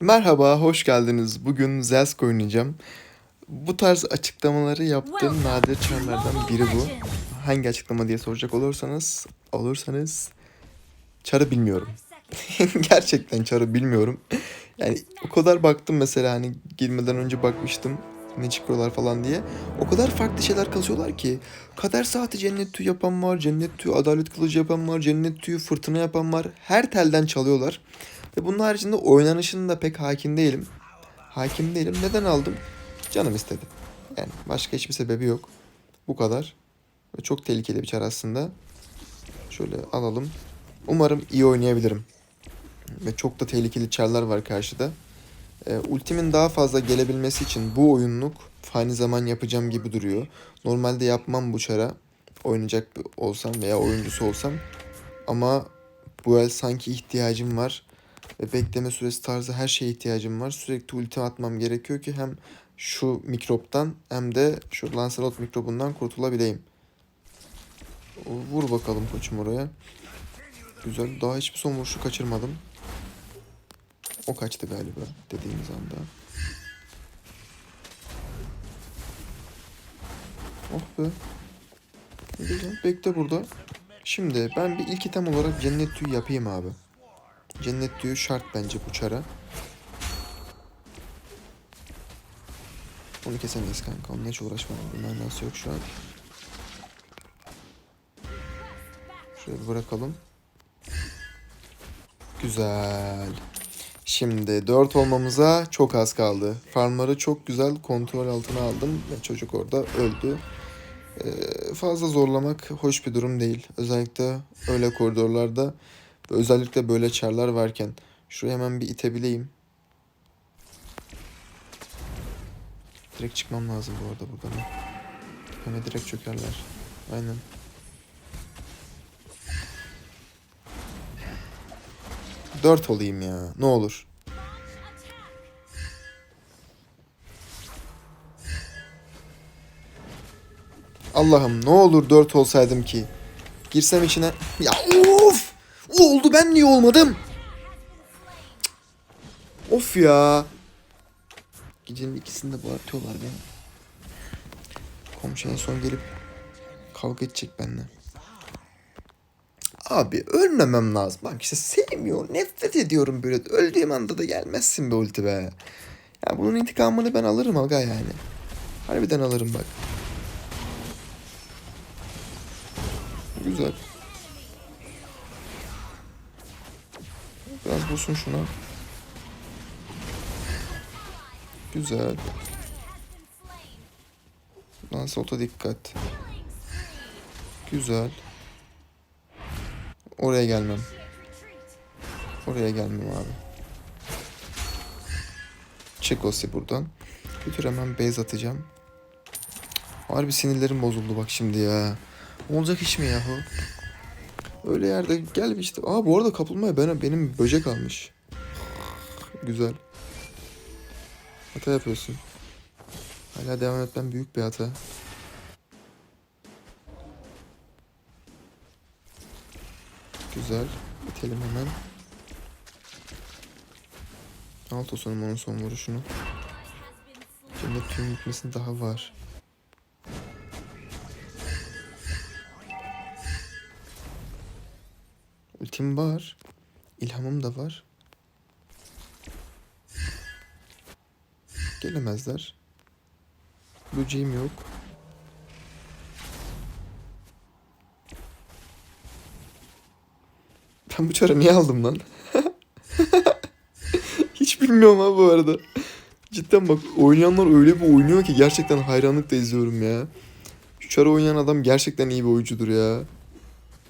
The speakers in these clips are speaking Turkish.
Merhaba, hoş geldiniz. Bugün Zelsk oynayacağım. Bu tarz açıklamaları yaptığım nadir çarlardan biri bu. Hangi açıklama diye soracak olursanız, olursanız çarı bilmiyorum. Gerçekten çarı bilmiyorum. Yani o kadar baktım mesela hani girmeden önce bakmıştım ne çıkıyorlar falan diye. O kadar farklı şeyler kasıyorlar ki. Kader saati cennet tüyü yapan var, cennet tüyü adalet kılıcı yapan var, cennet tüyü fırtına yapan var. Her telden çalıyorlar. Ve bunun haricinde oynanışını da pek hakim değilim. Hakim değilim. Neden aldım? Canım istedi. Yani başka hiçbir sebebi yok. Bu kadar. Ve çok tehlikeli bir çar aslında. Şöyle alalım. Umarım iyi oynayabilirim. Ve çok da tehlikeli çarlar var karşıda. Ee, ultimin daha fazla gelebilmesi için bu oyunluk fani zaman yapacağım gibi duruyor. Normalde yapmam bu çara. Oynayacak olsam veya oyuncusu olsam. Ama bu el sanki ihtiyacım var. Ve bekleme süresi tarzı her şeye ihtiyacım var. Sürekli ulti atmam gerekiyor ki hem şu mikroptan hem de şu Lancelot mikrobundan kurtulabileyim. Vur bakalım koçum oraya. Güzel. Daha hiçbir son vuruşu kaçırmadım. O kaçtı galiba dediğimiz anda. Oh be. Güzel. Bekle burada. Şimdi ben bir ilk item olarak cennet tüyü yapayım abi. Cennet tüyü şart bence bu çara. Onu kesemeyiz kanka. Onunla hiç uğraşmam. Bir manası yok şu an. Şöyle bırakalım. Güzel. Şimdi 4 olmamıza çok az kaldı. Farmları çok güzel kontrol altına aldım ve çocuk orada öldü. Ee, fazla zorlamak hoş bir durum değil. Özellikle öyle koridorlarda özellikle böyle çarlar varken. Şuraya hemen bir itebileyim. Direkt çıkmam lazım bu arada buradan. Hemen direkt çökerler. Aynen. Dört olayım ya. Ne olur. Allah'ım ne olur dört olsaydım ki. Girsem içine. Ya of! Oldu ben niye olmadım? Cık. Of ya. Gecenin ikisinde bağırtıyorlar beni. Komşu en son gelip kavga edecek benimle. Abi ölmemem lazım. Bak işte sevmiyor. Nefret ediyorum böyle. Öldüğüm anda da gelmezsin be ulti be. Ya bunun intikamını ben alırım aga yani. Harbiden alırım bak. Güzel. Biraz bulsun şuna. Güzel. Lancelot'a dikkat. Güzel. Oraya gelmem. Oraya gelmem abi. Çık Osi buradan. Bir tür hemen base atacağım. Harbi sinirlerim bozuldu bak şimdi ya. Olacak iş mi yahu? Öyle yerde gel bir işte. Aa bu arada kapılmaya ben, benim böcek almış. Güzel. Hata yapıyorsun. Hala devam etmem büyük bir hata. Güzel. Bitelim hemen. Alt sonum onun son vuruşunu. Cennet tüm gitmesinin daha var. Ultim var. İlhamım da var. Gelemezler. Böceğim yok. Ben bu çarı niye aldım lan? Hiç bilmiyorum ha bu arada. Cidden bak oynayanlar öyle bir oynuyor ki gerçekten hayranlıkla izliyorum ya. Şu çarı oynayan adam gerçekten iyi bir oyuncudur ya.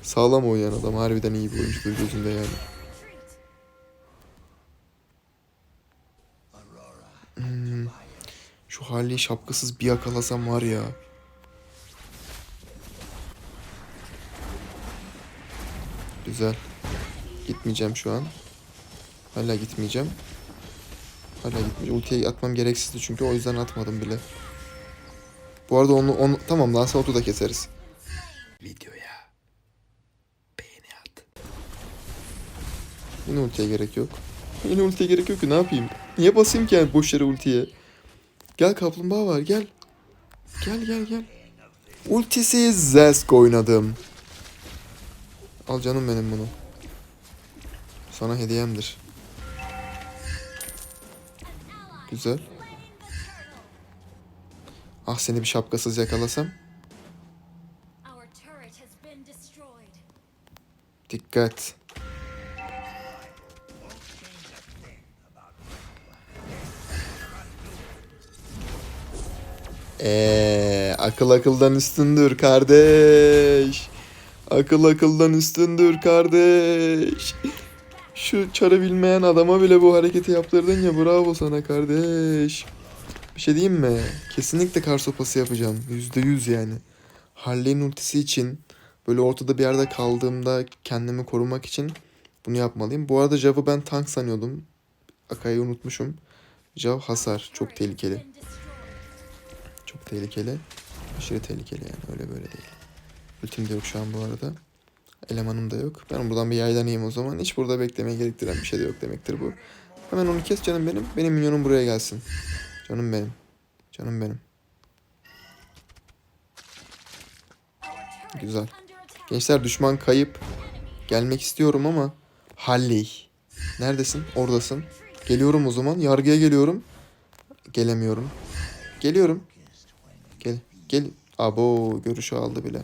Sağlam oynayan adam harbiden iyi bir oyuncudur gözümde yani. Hmm. Şu hali şapkasız bir yakalasam var ya. Güzel. Gitmeyeceğim şu an. Hala gitmeyeceğim. Hala gitmeyeceğim. Ultiye atmam gereksizdi çünkü o yüzden atmadım bile. Bu arada onu, onu tamam Lancelot'u da keseriz. Videoya beğeni at. Yine ultiye gerek yok. Yine ultiye gerek yok ki ne yapayım? Niye basayım ki yani boş yere ultiye? Gel kaplumbağa var gel. Gel gel gel. Ultisiz Zesk oynadım. Al canım benim bunu. Sana hediyemdir. Güzel. Ah seni bir şapkasız yakalasam. Dikkat. Eee akıl akıldan üstündür kardeş. Akıl akıldan üstündür kardeş. Şu çarı bilmeyen adama bile bu hareketi yaptırdın ya bravo sana kardeş. Bir şey diyeyim mi? Kesinlikle kar sopası yapacağım. Yüzde yüz yani. Harley'in ultisi için böyle ortada bir yerde kaldığımda kendimi korumak için bunu yapmalıyım. Bu arada Jav'ı ben tank sanıyordum. Akai'yi unutmuşum. Jav hasar. Çok tehlikeli. Çok tehlikeli. Aşırı tehlikeli yani öyle böyle değil. Ultim de yok şu an bu arada. Elemanım da yok. Ben buradan bir yaylanayım o zaman. Hiç burada beklemeye gerektiren bir şey de yok demektir bu. Hemen onu kes canım benim. Benim minyonum buraya gelsin. Canım benim. Canım benim. Güzel. Gençler düşman kayıp. Gelmek istiyorum ama Halley. Neredesin? Oradasın. Geliyorum o zaman. Yargıya geliyorum. Gelemiyorum. Geliyorum. Gel. Abo görüşü aldı bile.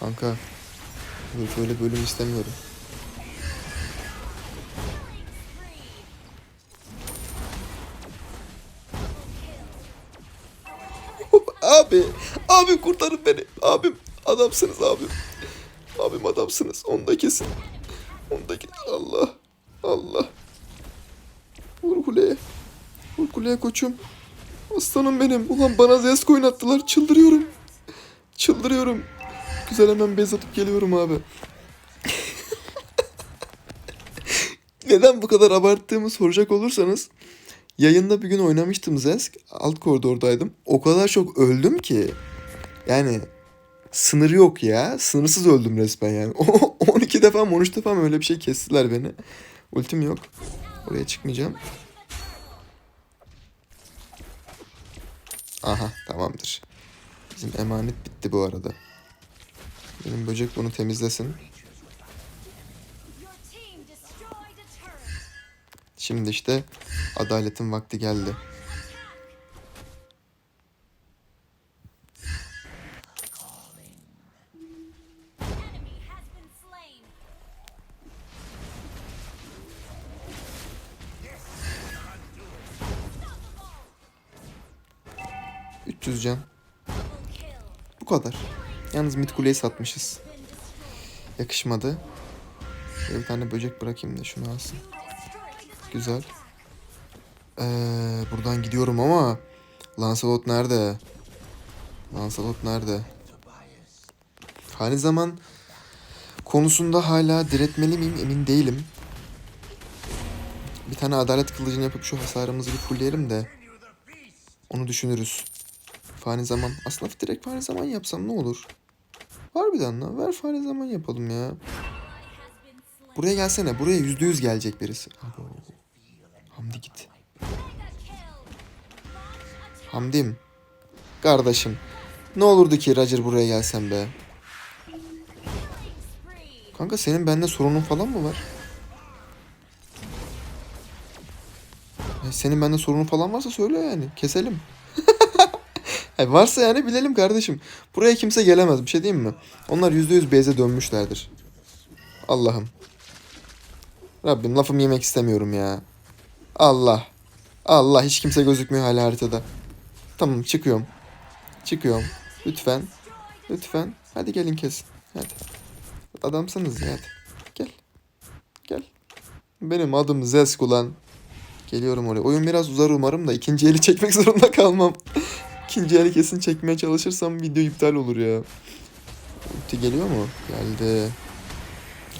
Kanka. Böyle bölüm istemiyorum. Abi, abi kurtarın beni. Abim, adamsınız abim. Abim adamsınız. Onu da kesin. Onu da kesin. Allah, Allah. Vur kuleye. Vur kuleye koçum. Aslanım benim. Ulan bana Zesk oynattılar. Çıldırıyorum. Çıldırıyorum. Güzel hemen bez atıp geliyorum abi. Neden bu kadar abarttığımı soracak olursanız Yayında bir gün oynamıştım Zesk. Alt koridordaydım. O kadar çok öldüm ki. Yani sınır yok ya. Sınırsız öldüm resmen yani. 12 defa mı 13 defa mı öyle bir şey kestiler beni. Ultim yok. Oraya çıkmayacağım. Aha tamamdır. Bizim emanet bitti bu arada. Benim böcek bunu temizlesin. Şimdi işte adaletin vakti geldi. 300 can. Bu kadar. Yalnız mid kuleyi satmışız. Yakışmadı. Bir tane böcek bırakayım da şunu alsın. Güzel. Ee, buradan gidiyorum ama Lancelot nerede? Lancelot nerede? Hani zaman konusunda hala diretmeli miyim emin değilim. Bir tane adalet kılıcını yapıp şu hasarımızı bir fullleyelim de onu düşünürüz. Fani zaman. Aslında direkt fani zaman yapsam ne olur? Harbiden lan. Ver fani zaman yapalım ya. Buraya gelsene. Buraya yüzde yüz gelecek birisi. Hamdi git. Hamdim. Kardeşim. Ne olurdu ki Roger buraya gelsen be. Kanka senin bende sorunun falan mı var? Senin bende sorunun falan varsa söyle yani. Keselim. Ha, varsa yani bilelim kardeşim. Buraya kimse gelemez. Bir şey diyeyim mi? Onlar yüzde yüz base'e dönmüşlerdir. Allah'ım. Rabbim lafımı yemek istemiyorum ya. Allah. Allah hiç kimse gözükmüyor hala haritada. Tamam çıkıyorum. Çıkıyorum. Lütfen. Lütfen. Hadi gelin kesin. Hadi. Adamsınız ya hadi. Gel. Gel. Benim adım Zesk ulan. Geliyorum oraya. Oyun biraz uzar umarım da ikinci eli çekmek zorunda kalmam. İkinci eli kesin çekmeye çalışırsam video iptal olur ya. Ulti geliyor mu? Geldi.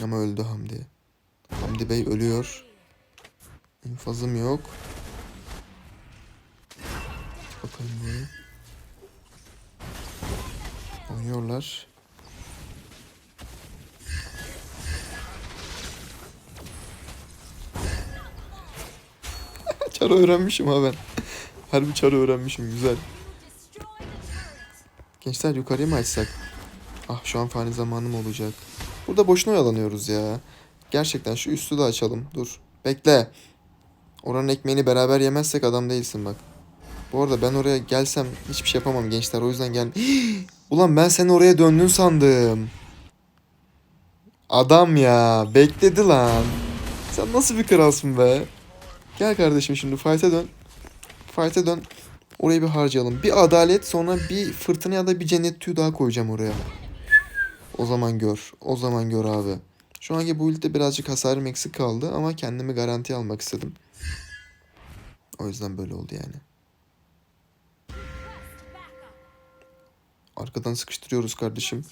Ama öldü Hamdi. Hamdi Bey ölüyor. İnfazım yok. Bakayım buraya. Oynuyorlar. çarı öğrenmişim ha ben. Harbi çarı öğrenmişim güzel. Gençler yukarıya mı açsak? Ah şu an fani zamanım olacak. Burada boşuna oyalanıyoruz ya. Gerçekten şu üstü de açalım. Dur. Bekle. Oranın ekmeğini beraber yemezsek adam değilsin bak. Bu arada ben oraya gelsem hiçbir şey yapamam gençler. O yüzden gel. Ulan ben seni oraya döndün sandım. Adam ya. Bekledi lan. Sen nasıl bir kralsın be? Gel kardeşim şimdi fight'e dön. Fight'e dön. Orayı bir harcayalım. Bir adalet sonra bir fırtına ya da bir cennet tüyü daha koyacağım oraya. O zaman gör. O zaman gör abi. Şu anki bu build'de birazcık hasarım eksik kaldı ama kendimi garantiye almak istedim. O yüzden böyle oldu yani. Arkadan sıkıştırıyoruz kardeşim.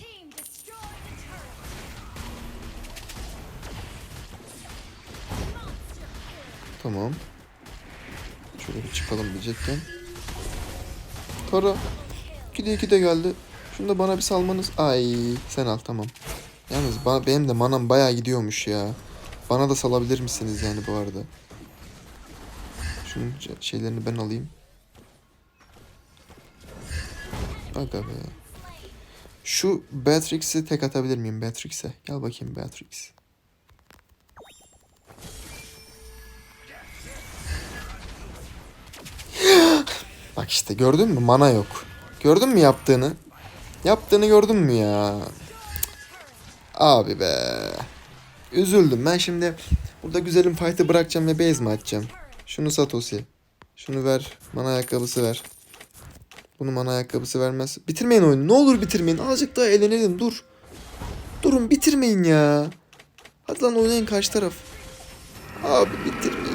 Tamam. Şöyle bir çıkalım diyecekken. Tara. 2'de 2 de geldi. Şunu da bana bir salmanız. Ay sen al tamam. Yalnız bana, benim de manam bayağı gidiyormuş ya. Bana da salabilir misiniz yani bu arada? Şunun şeylerini ben alayım. Aga be. Şu Beatrix'i tek atabilir miyim Beatrix'e? Gel bakayım Beatrix. İşte gördün mü? Mana yok. Gördün mü yaptığını? Yaptığını gördün mü ya? Abi be. Üzüldüm. Ben şimdi burada güzelim fight'ı bırakacağım ve base mi atacağım? Şunu Satoshi. Şunu ver. Mana ayakkabısı ver. Bunu mana ayakkabısı vermez. Bitirmeyin oyunu. Ne olur bitirmeyin. Azıcık daha eğlenelim. Dur. Durun bitirmeyin ya. Hadi lan oynayın karşı taraf. Abi bitirmeyin.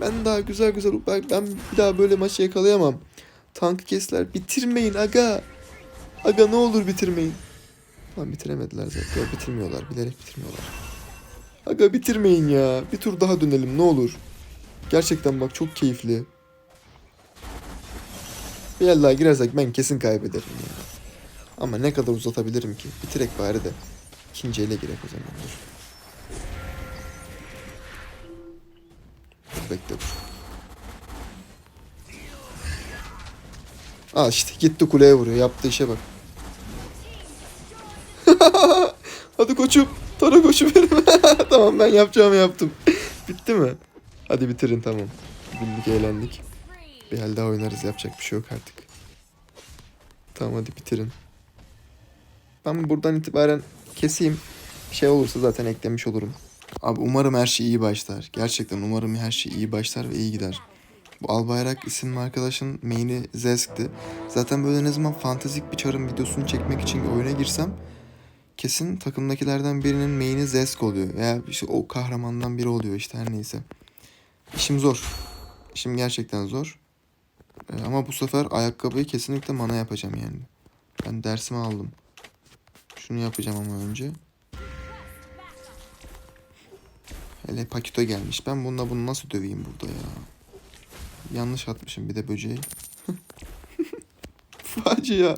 Ben daha güzel güzel ben, ben bir daha böyle maçı yakalayamam. Tankı kesler. Bitirmeyin aga. Aga ne olur bitirmeyin. Lan bitiremediler zaten. Bitirmiyorlar. Bilerek bitirmiyorlar. Aga bitirmeyin ya. Bir tur daha dönelim ne olur. Gerçekten bak çok keyifli. Bir el daha girersek ben kesin kaybederim ya. Ama ne kadar uzatabilirim ki? Bitirek bari de. İkinci ele girek o zaman. Dur. Dur bekle dur. Aa işte gitti kuleye vuruyor. Yaptığı işe bak. Hadi koçum. Tara koçum benim. tamam ben yapacağımı yaptım. Bitti mi? Hadi bitirin tamam. Bildik eğlendik. Bir el daha oynarız yapacak bir şey yok artık. Tamam hadi bitirin. Ben buradan itibaren keseyim. Bir şey olursa zaten eklemiş olurum. Abi umarım her şey iyi başlar. Gerçekten umarım her şey iyi başlar ve iyi gider. Bu Albayrak isimli arkadaşın main'i Zesk'ti. Zaten böyle ne zaman fantezik bir çarın videosunu çekmek için oyuna girsem kesin takımdakilerden birinin main'i Zesk oluyor. Veya işte o kahramandan biri oluyor işte her neyse. İşim zor. İşim gerçekten zor. Ee, ama bu sefer ayakkabıyı kesinlikle mana yapacağım yani. Ben dersimi aldım. Şunu yapacağım ama önce. Hele Pakito gelmiş. Ben bununla bunu nasıl döveyim burada ya? Yanlış atmışım bir de böceği. facia.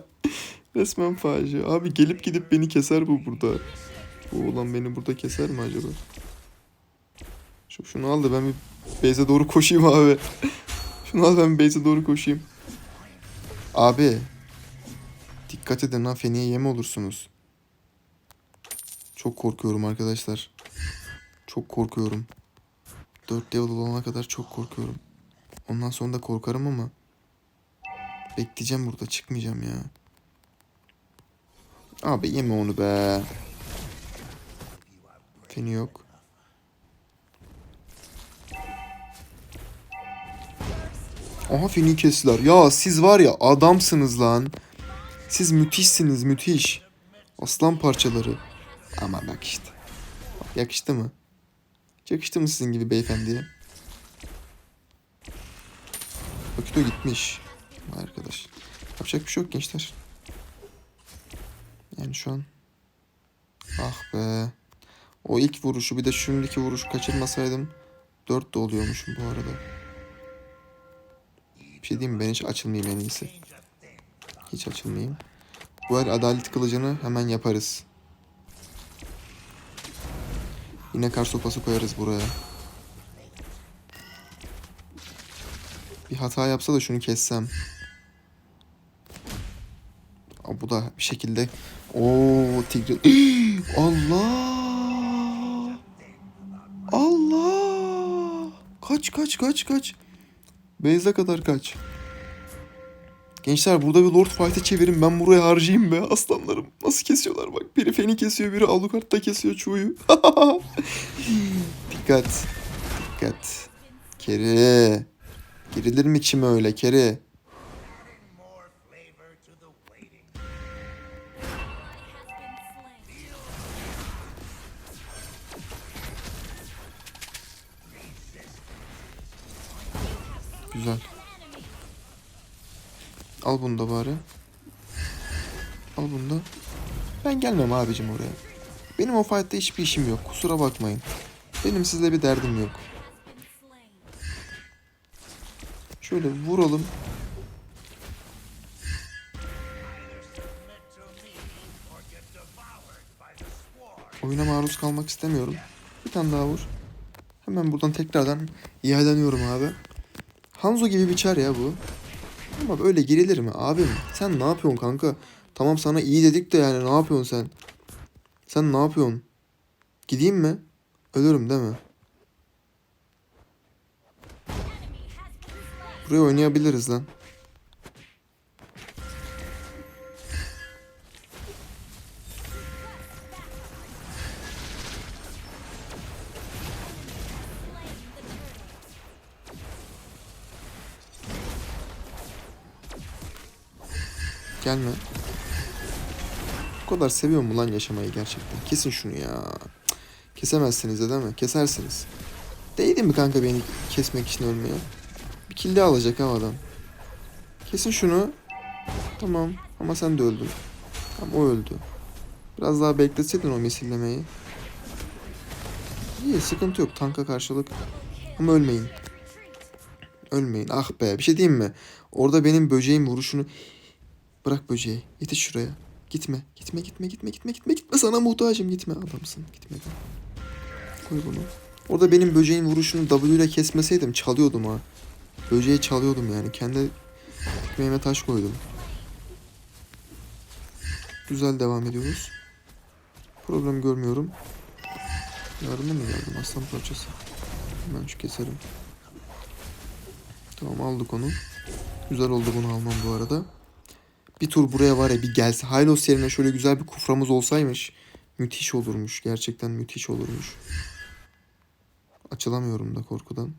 Resmen facia. Abi gelip gidip beni keser bu burada. Bu olan beni burada keser mi acaba? Şu, şunu al da ben bir base'e doğru koşayım abi. Şunu al ben base'e doğru koşayım. Abi. Dikkat edin ha feniye yem olursunuz. Çok korkuyorum arkadaşlar. Çok korkuyorum. 4 level olana kadar çok korkuyorum. Ondan sonra da korkarım ama bekleyeceğim burada çıkmayacağım ya. Abi yeme onu be. Feni yok. Aha feni kestiler. Ya siz var ya adamsınız lan. Siz müthişsiniz müthiş. Aslan parçaları. Ama bak işte. Yakıştı mı? Yakıştı mı sizin gibi beyefendiye? Vakit o gitmiş. Vay arkadaş. Yapacak bir şey yok gençler. Yani şu an. Ah be. O ilk vuruşu bir de şimdiki vuruşu kaçırmasaydım 4 de oluyormuşum bu arada. Bir şey diyeyim? Ben hiç açılmayayım en iyisi. Hiç açılmayayım. Bu el adalet kılıcını hemen yaparız. Yine kar sopası koyarız buraya. Bir hata yapsa da şunu kessem. Aa, bu da bir şekilde... Oo tigre... Allah! Allah! Kaç kaç kaç kaç. Beyza kadar kaç. Gençler burada bir Lord Fight'e çevirin ben buraya harcayayım be aslanlarım. Nasıl kesiyorlar bak. Biri Feni kesiyor biri Alucard'da kesiyor Chu'yu. dikkat. Dikkat. Keri. Girilir mi içime öyle Keri? Al bunu da bari. Al bunu da. Ben gelmem abicim oraya. Benim o fight'ta hiçbir işim yok. Kusura bakmayın. Benim sizle bir derdim yok. Şöyle vuralım. Oyuna maruz kalmak istemiyorum. Bir tane daha vur. Hemen buradan tekrardan iadeniyorum abi. Hanzo gibi bir ya bu. Ama böyle girilir mi abim? Sen ne yapıyorsun kanka? Tamam sana iyi dedik de yani ne yapıyorsun sen? Sen ne yapıyorsun? Gideyim mi? Ölürüm değil mi? Buraya oynayabiliriz lan. Gelme. Bu kadar seviyor mu lan yaşamayı gerçekten? Kesin şunu ya. Kesemezsiniz de değil mi? Kesersiniz. Değdi mi kanka beni kesmek için ölmeye? Bir kill daha alacak ha adam. Kesin şunu. Tamam ama sen de öldün. Tamam o öldü. Biraz daha bekleseydin o misillemeyi. İyi sıkıntı yok tanka karşılık. Ama ölmeyin. Ölmeyin. Ah be bir şey diyeyim mi? Orada benim böceğim vuruşunu... Bırak böceği. Yetiş şuraya. Gitme. Gitme gitme gitme gitme gitme gitme. Sana muhtacım gitme adamsın. Gitme. Koy bunu. Orada benim böceğin vuruşunu W ile kesmeseydim çalıyordum ha. Böceği çalıyordum yani. Kendi ekmeğime taş koydum. Güzel devam ediyoruz. Problem görmüyorum. Yardıma mı geldim? Aslan parçası. Hemen şu keserim. Tamam aldık onu. Güzel oldu bunu almam bu arada. Bir tur buraya var ya bir gelse. Hylos yerine şöyle güzel bir kuframız olsaymış. Müthiş olurmuş. Gerçekten müthiş olurmuş. Açılamıyorum da korkudan.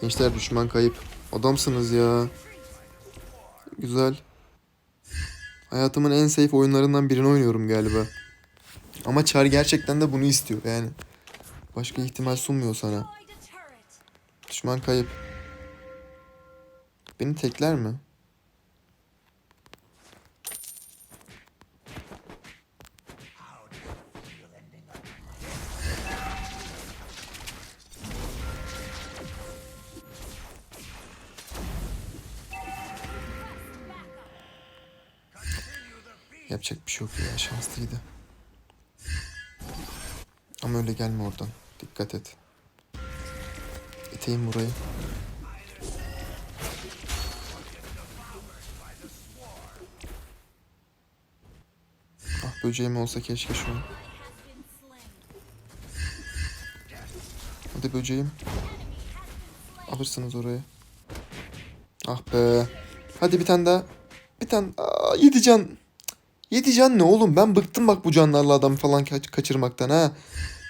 Gençler düşman kayıp. Adamsınız ya. Güzel. Hayatımın en safe oyunlarından birini oynuyorum galiba. Ama Char gerçekten de bunu istiyor yani. Başka ihtimal sunmuyor sana. Düşman kayıp. Beni tekler mi? Yapacak bir şey yok ya şanslıydı. Ama öyle gelme oradan. Dikkat et. İteyim burayı. Ah böceğim olsa keşke şu an. Hadi böceğim. Alırsınız oraya. Ah be. Hadi bir tane daha. Bir tane. Aa, yedi can. Yedi can ne oğlum? Ben bıktım bak bu canlarla adam falan kaç kaçırmaktan ha.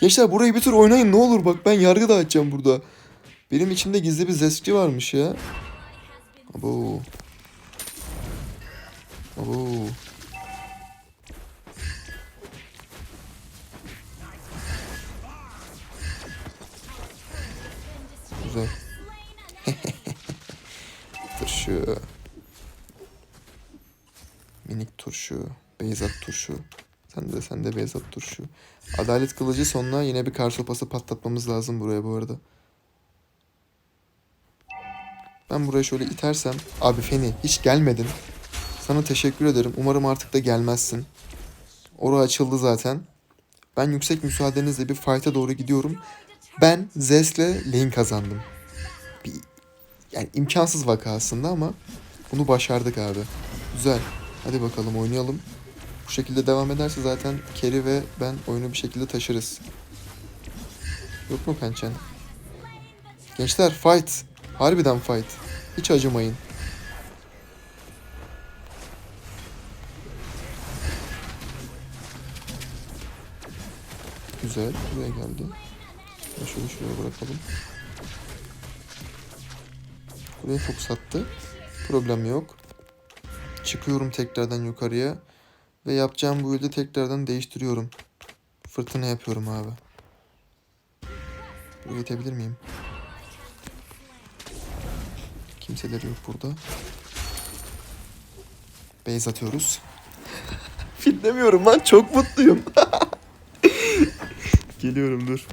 Gençler burayı bir tur oynayın ne olur bak ben yargı dağıtacağım burada. Benim içimde gizli bir zestçi varmış ya. Abo. Abo. Güzel. turşu. Minik turşu. Beyzat turşu. Sen de sen de beyaz at dur şu. Adalet kılıcı sonuna yine bir kar sopası patlatmamız lazım buraya bu arada. Ben buraya şöyle itersem. Abi Feni hiç gelmedin. Sana teşekkür ederim. Umarım artık da gelmezsin. Ora açıldı zaten. Ben yüksek müsaadenizle bir fight'a doğru gidiyorum. Ben Zes'le lane kazandım. Bir, yani imkansız vaka aslında ama bunu başardık abi. Güzel. Hadi bakalım oynayalım. Bu şekilde devam ederse zaten Kerry ve ben oyunu bir şekilde taşırız. Yok mu pençen? Gençler fight. Harbiden fight. Hiç acımayın. Güzel. Buraya geldi. Şöyle şuraya bırakalım. Buraya fokus attı. Problem yok. Çıkıyorum tekrardan yukarıya. Ve yapacağım bu build'i tekrardan değiştiriyorum. Fırtına yapıyorum abi. Buraya yetebilir miyim? Kimseleri yok burada. Base atıyoruz. Fil demiyorum lan çok mutluyum. Geliyorum dur.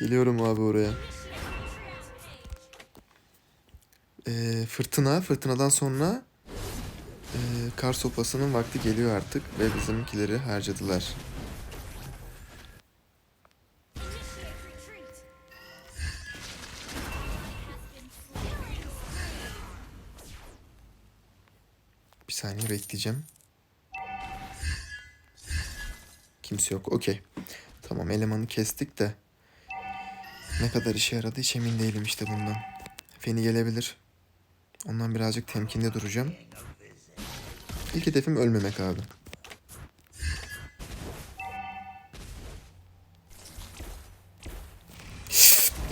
Geliyorum abi oraya. Ee, fırtına, fırtınadan sonra kar sopasının vakti geliyor artık ve bizimkileri harcadılar. Bir saniye bekleyeceğim. Kimse yok. Okey. Tamam elemanı kestik de. Ne kadar işe yaradı hiç emin değilim işte bundan. Feni gelebilir. Ondan birazcık temkinli duracağım. İlk hedefim ölmemek abi.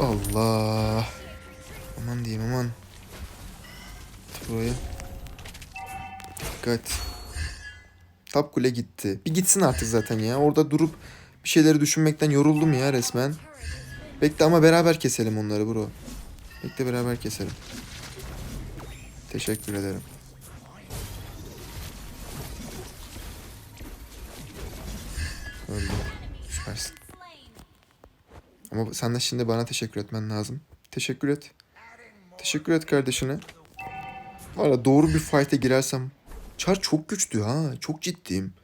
Allah. Aman diyeyim aman. Buraya. Dikkat. Tap kule gitti. Bir gitsin artık zaten ya. Orada durup bir şeyleri düşünmekten yoruldum ya resmen. Bekle ama beraber keselim onları bro. Bekle beraber keselim. Teşekkür ederim. Ama sen de şimdi bana teşekkür etmen lazım. Teşekkür et. Teşekkür et kardeşine. Valla doğru bir fight'e girersem. Çar çok güçlü ha. Çok ciddiyim.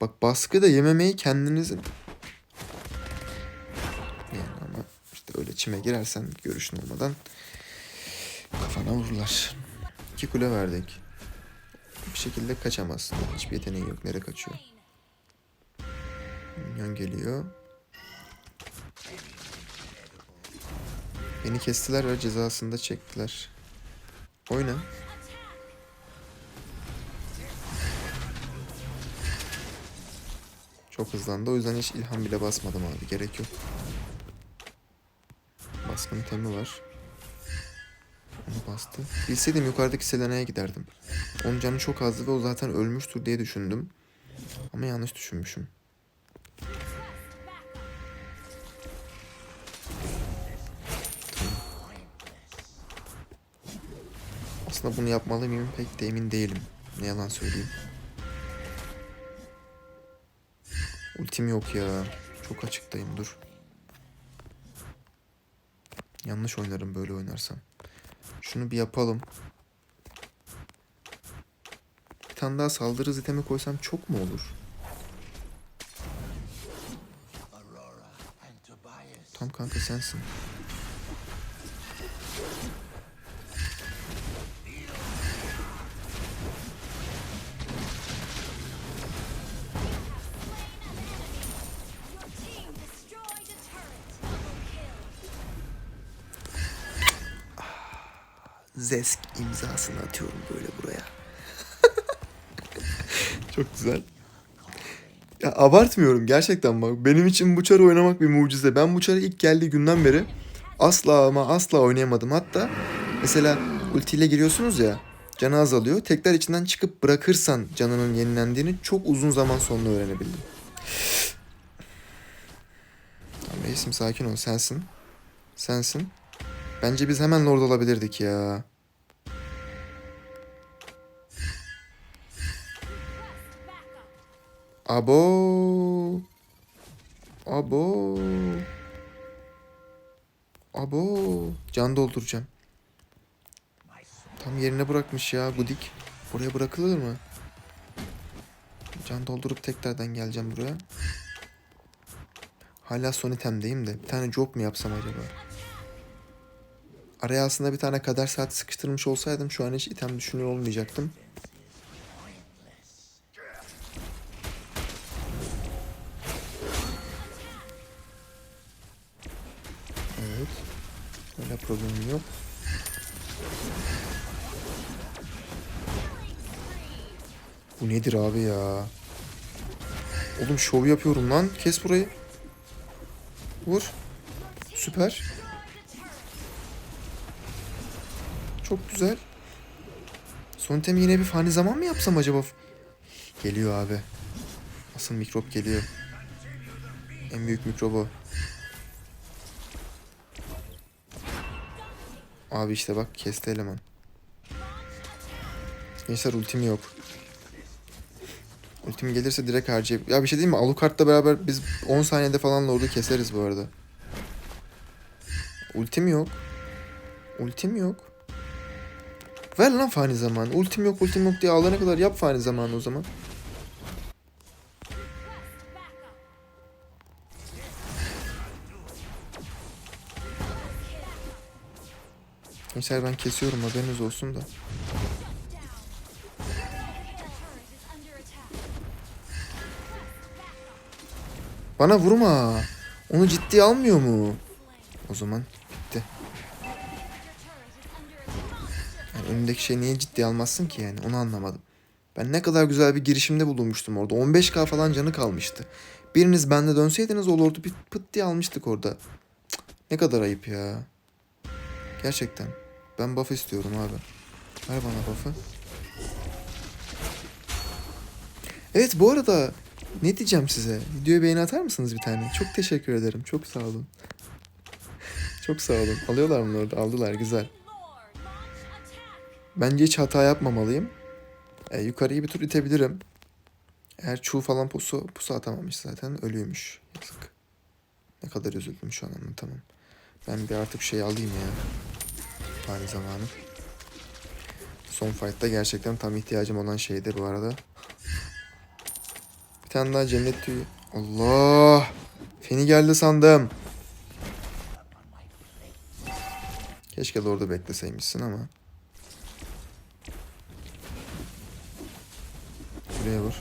Bak baskı da yememeyi kendinizin. Yani ama işte öyle çime girersen görüşün olmadan kafana vururlar. İki kule verdik. Bir şekilde kaçamazsın. Hiçbir yeteneği yok. Nereye kaçıyor? Minyon geliyor. Beni kestiler ve cezasını da çektiler. Oyna. Çok hızlandı. O yüzden hiç ilham bile basmadım abi. Gerek yok. Baskın temi var. Onu bastı. Bilseydim yukarıdaki Selena'ya giderdim. Onun canı çok azdı ve o zaten ölmüştür diye düşündüm. Ama yanlış düşünmüşüm. Aslında bunu yapmalı mıyım pek de emin değilim. Ne yalan söyleyeyim. Ultim yok ya. Çok açıktayım dur. Yanlış oynarım böyle oynarsam. Şunu bir yapalım. Bir tane daha saldırı itemi koysam çok mu olur? Tam kanka sensin. Zesk imzasını atıyorum böyle buraya. Çok güzel. Ya abartmıyorum gerçekten bak. Benim için bu çarı oynamak bir mucize. Ben bu çarı ilk geldiği günden beri asla ama asla oynayamadım. Hatta mesela ultiyle giriyorsunuz ya canı azalıyor. Tekrar içinden çıkıp bırakırsan canının yenilendiğini çok uzun zaman sonra öğrenebildim. Tamam reisim sakin ol sensin. Sensin. Bence biz hemen lord olabilirdik ya. Abo. Abo. Abo. Can dolduracağım. Tam yerine bırakmış ya Gudik. Oraya bırakılır mı? Can doldurup tekrardan geleceğim buraya. Hala son itemdeyim de. Bir tane job mu yapsam acaba? Araya aslında bir tane kader saati sıkıştırmış olsaydım şu an hiç item düşünüyor olmayacaktım. Bu nedir abi ya? Oğlum şov yapıyorum lan. Kes burayı. Vur. Süper. Çok güzel. Son tem yine bir fani zaman mı yapsam acaba? Geliyor abi. Asıl mikrop geliyor. En büyük mikrop o. Abi işte bak kesti eleman. Gençler ultim yok. Ultim gelirse direkt harcayıp... Ya bir şey diyeyim mi? Alucard'la beraber biz 10 saniyede falan Lord'u keseriz bu arada. Ultim yok. Ultim yok. Ver lan fani zamanı. Ultim yok ultim yok diye ağlana kadar yap fani zamanı o zaman. Gençler ben kesiyorum haberiniz olsun da. Bana vurma. Onu ciddiye almıyor mu? O zaman bitti. Yani önündeki şey niye ciddiye almazsın ki yani onu anlamadım. Ben ne kadar güzel bir girişimde bulunmuştum orada. 15k falan canı kalmıştı. Biriniz bende dönseydiniz olurdu bir pıt diye almıştık orada. Cık, ne kadar ayıp ya. Gerçekten. Ben buff istiyorum abi. Ver bana buff'ı. Evet bu arada ne diyeceğim size? Videoya beğeni atar mısınız bir tane? Çok teşekkür ederim. Çok sağ olun. Çok sağ olun. Alıyorlar mı orada? Aldılar. Güzel. Bence hiç hata yapmamalıyım. E, yukarıyı bir tur itebilirim. Eğer çuğ falan pusu, pusu atamamış zaten ölüymüş. Yazık. Ne kadar üzüldüm şu an anlatamam. Ben bir artık şey alayım ya. Aynı zamanı. Son fight'ta gerçekten tam ihtiyacım olan şeydi bu arada. Bir tane daha cennet tüyü. Allah! Feni geldi sandım. Keşke de orada bekleseymişsin ama. Şuraya vur.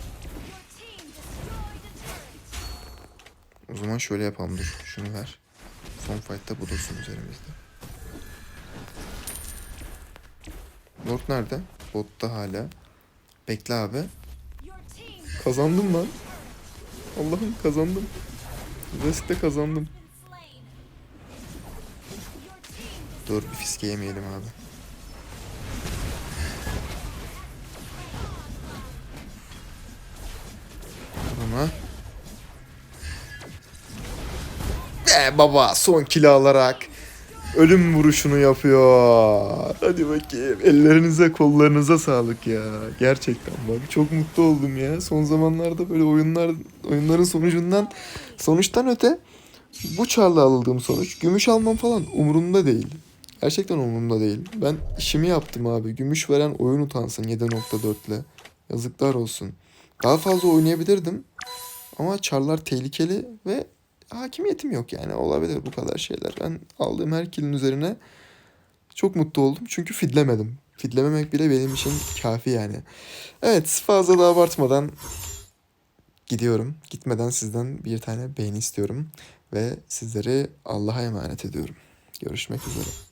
O zaman şöyle yapalım dur. Şunu ver. Son fight'ta bu dursun üzerimizde. Lord nerede? Botta hala. Bekle abi. Kazandım lan. Allah'ım kazandım. West'te kazandım. Dur bir fiske yemeyelim abi. Ama Be baba son kilo alarak ölüm vuruşunu yapıyor. Hadi bakayım. Ellerinize kollarınıza sağlık ya. Gerçekten bak çok mutlu oldum ya. Son zamanlarda böyle oyunlar oyunların sonucundan sonuçtan öte bu çarla aldığım sonuç gümüş almam falan umurumda değil. Gerçekten umurumda değil. Ben işimi yaptım abi. Gümüş veren oyun utansın 7.4 ile. Yazıklar olsun. Daha fazla oynayabilirdim. Ama çarlar tehlikeli ve hakimiyetim yok yani. Olabilir bu kadar şeyler. Ben aldığım her kilin üzerine çok mutlu oldum. Çünkü fidlemedim. Fidlememek bile benim için kafi yani. Evet fazla da abartmadan gidiyorum. Gitmeden sizden bir tane beğeni istiyorum. Ve sizleri Allah'a emanet ediyorum. Görüşmek üzere.